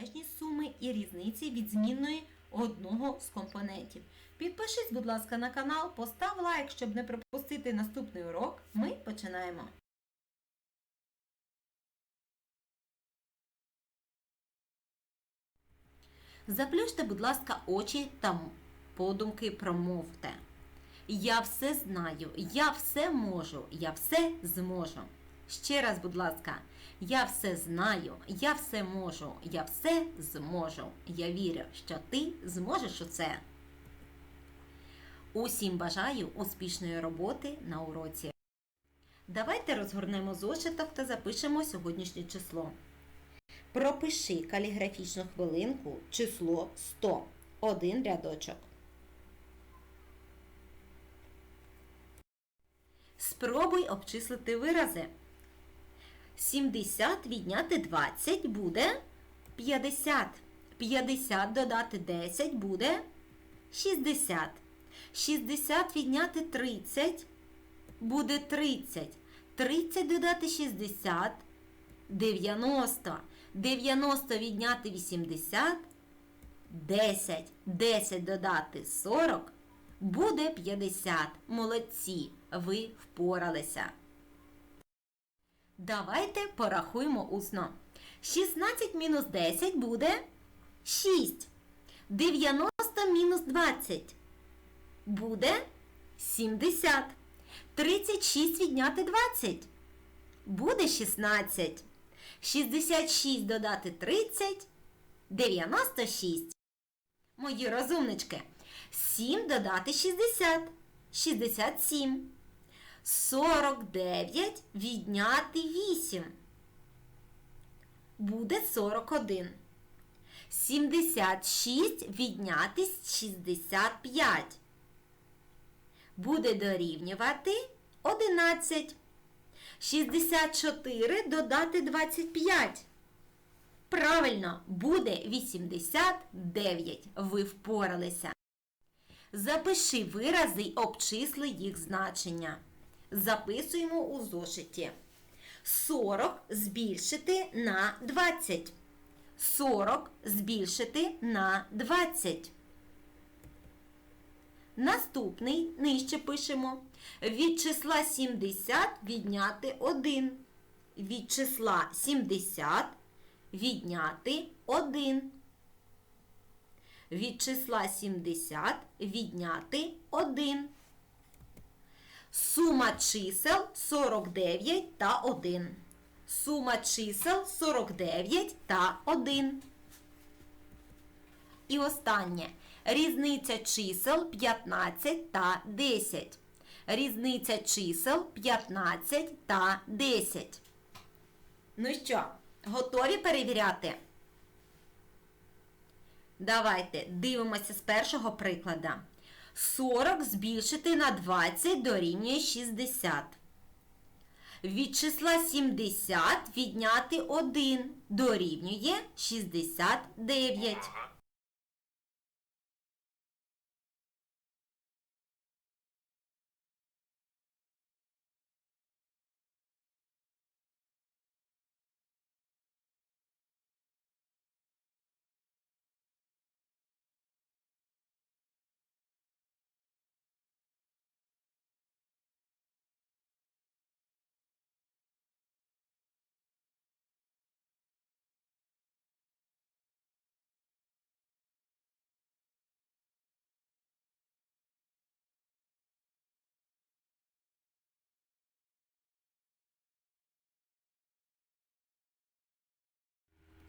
протилежні суми і різниці від змінної одного з компонентів. Підпишись, будь ласка, на канал, постав лайк, щоб не пропустити наступний урок. Ми починаємо. Заплющте, будь ласка, очі та подумки промовте. Я все знаю, я все можу, я все зможу. Ще раз, будь ласка, я все знаю, я все можу, я все зможу. Я вірю, що ти зможеш усе. Усім бажаю успішної роботи на уроці. Давайте розгорнемо зошиток та запишемо сьогоднішнє число. Пропиши каліграфічну хвилинку число 100. Один рядочок. Спробуй обчислити вирази. 70 відняти 20 буде 50. 50 додати 10 буде 60. 60 відняти 30 буде 30. 30 додати 60 90. 90 відняти 80 10. 10 додати 40 буде 50. Молодці, ви впоралися. Давайте порахуємо усно. 16 мінус 10 буде 6. 90 мінус 20 буде 70. 36 відняти 20 буде 16. 66 додати 30 96. Мої розумнички. 7 додати 60 67. 49 відняти 8. Буде 41. 76 відняти 65. Буде дорівнювати 11. 64 додати 25. Правильно, буде 89. Ви впоралися. Запиши вирази й обчисли їх значення. Записуємо у зошиті. 40 збільшити на 20. 40 збільшити на 20. Наступний нижче пишемо. Від числа 70 відняти 1. Від числа 70 відняти 1. Від числа 70 відняти 1. Сума чисел 49 та 1. Сума чисел 49 та 1. І останнє. Різниця чисел 15 та 10. Різниця чисел 15 та 10. Ну що, готові перевіряти? Давайте дивимося з першого прикладу. 40 збільшити на 20 дорівнює 60. Від числа 70 відняти 1 дорівнює 69.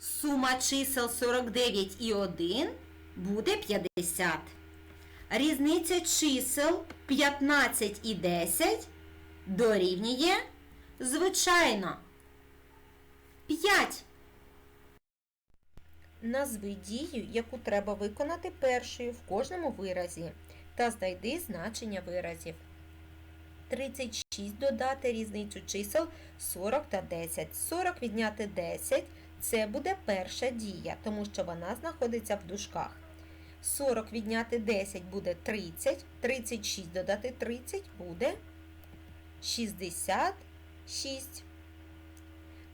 Сума чисел 49 і 1 буде 50. Різниця чисел 15 і 10 дорівнює, звичайно, 5. Назви дію, яку треба виконати першою в кожному виразі, та знайди значення виразів. 36 додати різницю чисел 40 та 10. 40 відняти 10 це буде перша дія, тому що вона знаходиться в дужках. 40 відняти 10 буде 30, 36 додати 30 буде 66.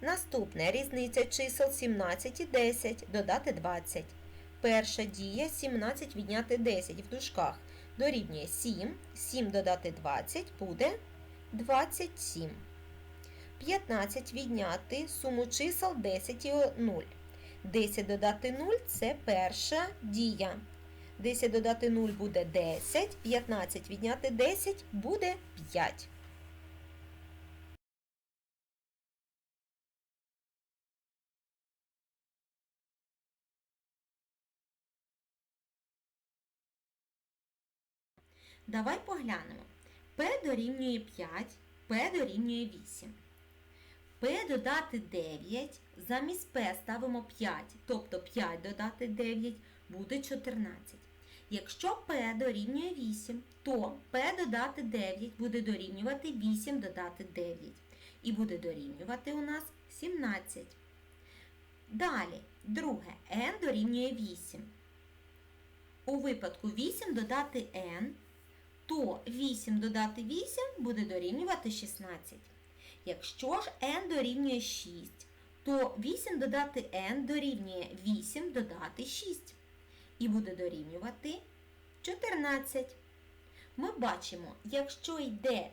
Наступне різниця чисел 17 і 10 додати 20. Перша дія 17 відняти 10 в дужках дорівнює 7. 7 додати 20 буде 27. 15 відняти суму чисел 10 і 0. 10 додати 0 це перша дія. 10 додати 0 буде 10, 15 відняти 10 буде 5. Давай поглянемо. P дорівнює 5, P дорівнює 8. P додати 9, замість P ставимо 5, тобто 5 додати 9 буде 14. Якщо P дорівнює 8, то P додати 9 буде дорівнювати 8 додати 9. І буде дорівнювати у нас 17. Далі, друге, n дорівнює 8. У випадку 8 додати n, то 8 додати 8 буде дорівнювати 16. Якщо ж n дорівнює 6, то 8 додати n дорівнює 8 додати 6. І буде дорівнювати 14. Ми бачимо, якщо йде,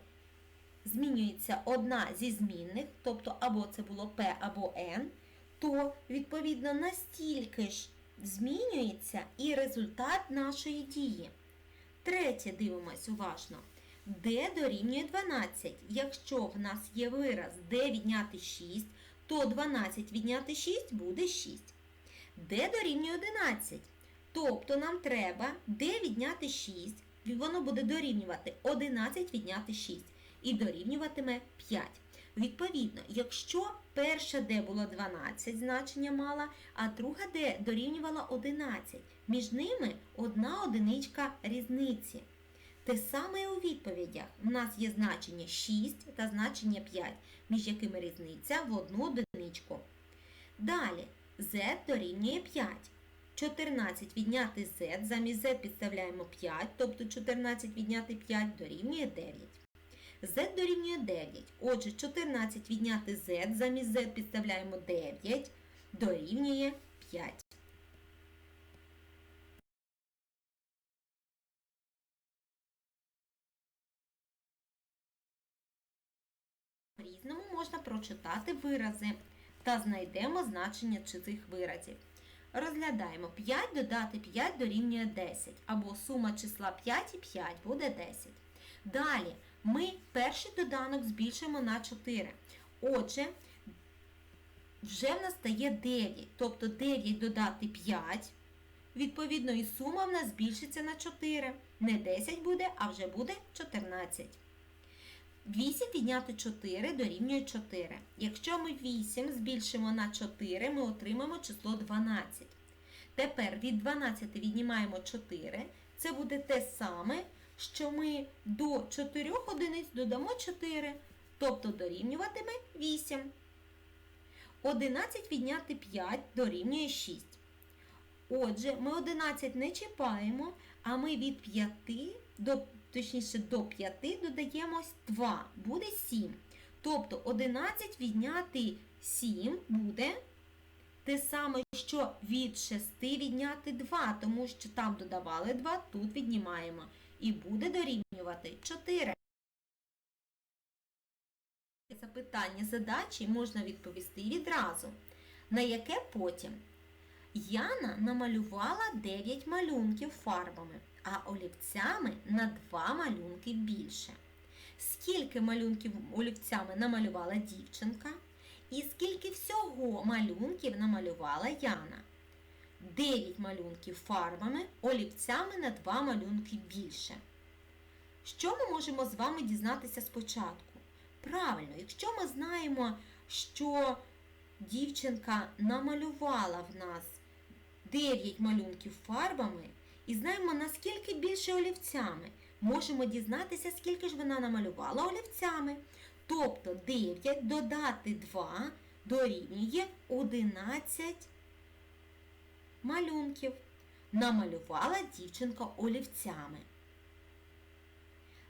змінюється одна зі змінних, тобто або це було p, або n, то відповідно настільки ж змінюється і результат нашої дії. Третє дивимось уважно. D дорівнює 12. Якщо в нас є вираз d відняти 6, то 12 відняти 6 буде 6. d дорівнює 11. Тобто нам треба d відняти 6, воно буде дорівнювати 11 відняти 6 і дорівнюватиме 5. Відповідно, якщо перша d була 12 значення мала, а друга d дорівнювала 11, між ними одна одиничка різниці. Те саме у відповідях. У нас є значення 6 та значення 5, між якими різниця в одну одиничку. Далі z дорівнює 5. 14 відняти z, замість z підставляємо 5, тобто 14 відняти 5 дорівнює 9. z дорівнює 9. Отже, 14 відняти z, замість z підставляємо 9, дорівнює 5. По-різному можна прочитати вирази та знайдемо значення цих виразів. Розглядаємо 5 додати 5 дорівнює 10, або сума числа 5 і 5 буде 10. Далі ми перший доданок збільшимо на 4. Отже, вже в нас стає 9, тобто 9 додати 5, відповідно, і сума в нас збільшиться на 4. Не 10 буде, а вже буде 14. 8 підняти 4 дорівнює 4. Якщо ми 8 збільшимо на 4, ми отримаємо число 12. Тепер від 12 віднімаємо 4. Це буде те саме, що ми до 4 одиниць додамо 4, тобто дорівнюватиме 8. 11 відняти 5 дорівнює 6. Отже, ми 11 не чіпаємо, а ми від 5 до точніше до 5 додаємо 2, буде 7. Тобто 11 відняти 7 буде те саме, що від 6 відняти 2, тому що там додавали 2, тут віднімаємо. І буде дорівнювати 4. Запитання задачі можна відповісти відразу. На яке потім? Яна намалювала 9 малюнків фарбами а олівцями на два малюнки більше. Скільки малюнків олівцями намалювала дівчинка, і скільки всього малюнків намалювала Яна. 9 малюнків фарбами, олівцями на два малюнки більше. Що ми можемо з вами дізнатися спочатку? Правильно, якщо ми знаємо, що дівчинка намалювала в нас 9 малюнків фарбами, і знаємо, наскільки більше олівцями. Можемо дізнатися, скільки ж вона намалювала олівцями. Тобто 9 додати 2 дорівнює 11 малюнків. Намалювала дівчинка олівцями.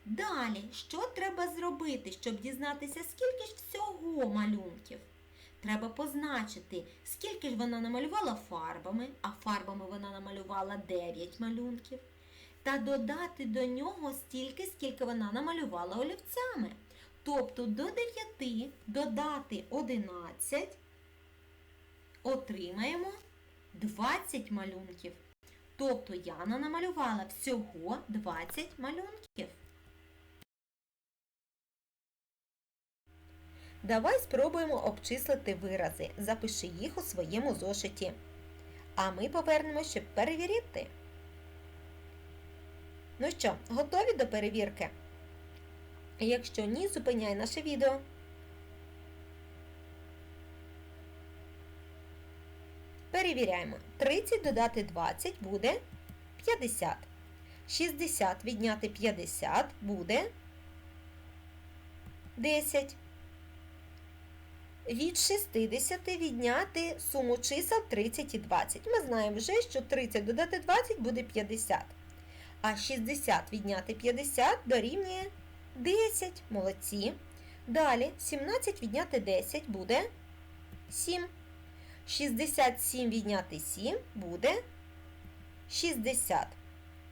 Далі, що треба зробити, щоб дізнатися, скільки ж всього малюнків? Треба позначити, скільки ж вона намалювала фарбами, а фарбами вона намалювала 9 малюнків, та додати до нього стільки, скільки вона намалювала олівцями. Тобто до 9 додати 11 отримаємо 20 малюнків. Тобто Яна намалювала всього 20 малюнків. Давай спробуємо обчислити вирази. Запиши їх у своєму зошиті. А ми повернемося, щоб перевірити. Ну що, готові до перевірки? Якщо ні, зупиняй наше відео. Перевіряємо. 30 додати 20 буде 50. 60 відняти 50 буде 10. Від 60 відняти суму чисел 30 і 20. Ми знаємо вже, що 30 додати 20 буде 50. А 60 відняти 50 дорівнює 10. Молодці. Далі 17 відняти 10 буде 7. 67 відняти 7 буде 60.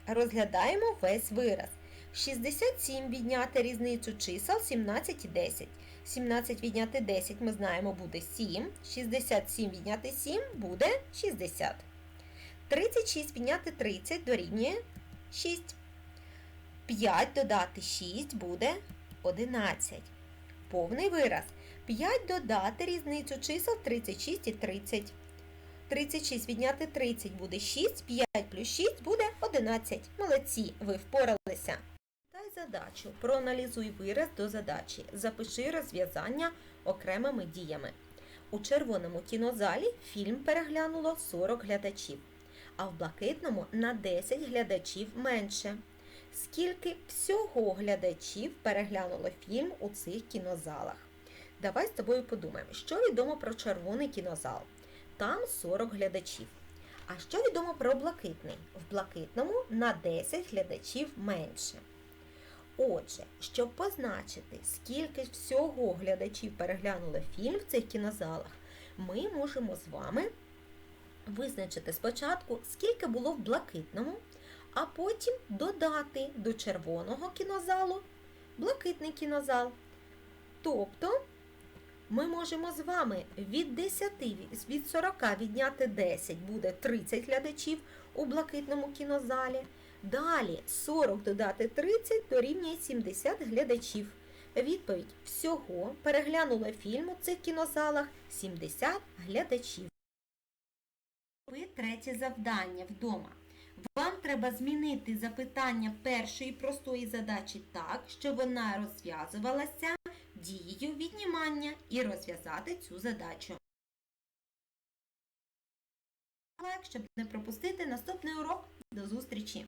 Розглядаємо весь вираз. 67 відняти різницю чисел 17 і 10. 17 відняти 10 ми знаємо буде 7. 67 відняти 7 буде 60. 36 відняти 30 дорівнює 6. 5 додати 6 буде 11. Повний вираз. 5 додати різницю чисел 36 і 30. 36 відняти 30 буде 6, 5 плюс 6 буде 11. Молодці, ви впоралися. Задачу. Проаналізуй вираз до задачі. Запиши розв'язання окремими діями. У червоному кінозалі фільм переглянуло 40 глядачів, а в блакитному на 10 глядачів менше. Скільки всього глядачів переглянуло фільм у цих кінозалах? Давай з тобою подумаємо, що відомо про червоний кінозал. Там 40 глядачів. А що відомо про блакитний? В блакитному на 10 глядачів менше. Отже, щоб позначити, скільки всього глядачів переглянули фільм в цих кінозалах, ми можемо з вами визначити спочатку, скільки було в блакитному, а потім додати до червоного кінозалу блакитний кінозал. Тобто ми можемо з вами від 10 від 40 відняти 10 буде 30 глядачів у блакитному кінозалі. Далі 40 додати 30 дорівнює 70 глядачів. Відповідь всього переглянуло фільм у цих кінозалах 70 глядачів. Третє завдання вдома. Вам треба змінити запитання першої простої задачі так, щоб вона розв'язувалася дією віднімання і розв'язати цю задачу. Щоб не пропустити наступний урок. До зустрічі!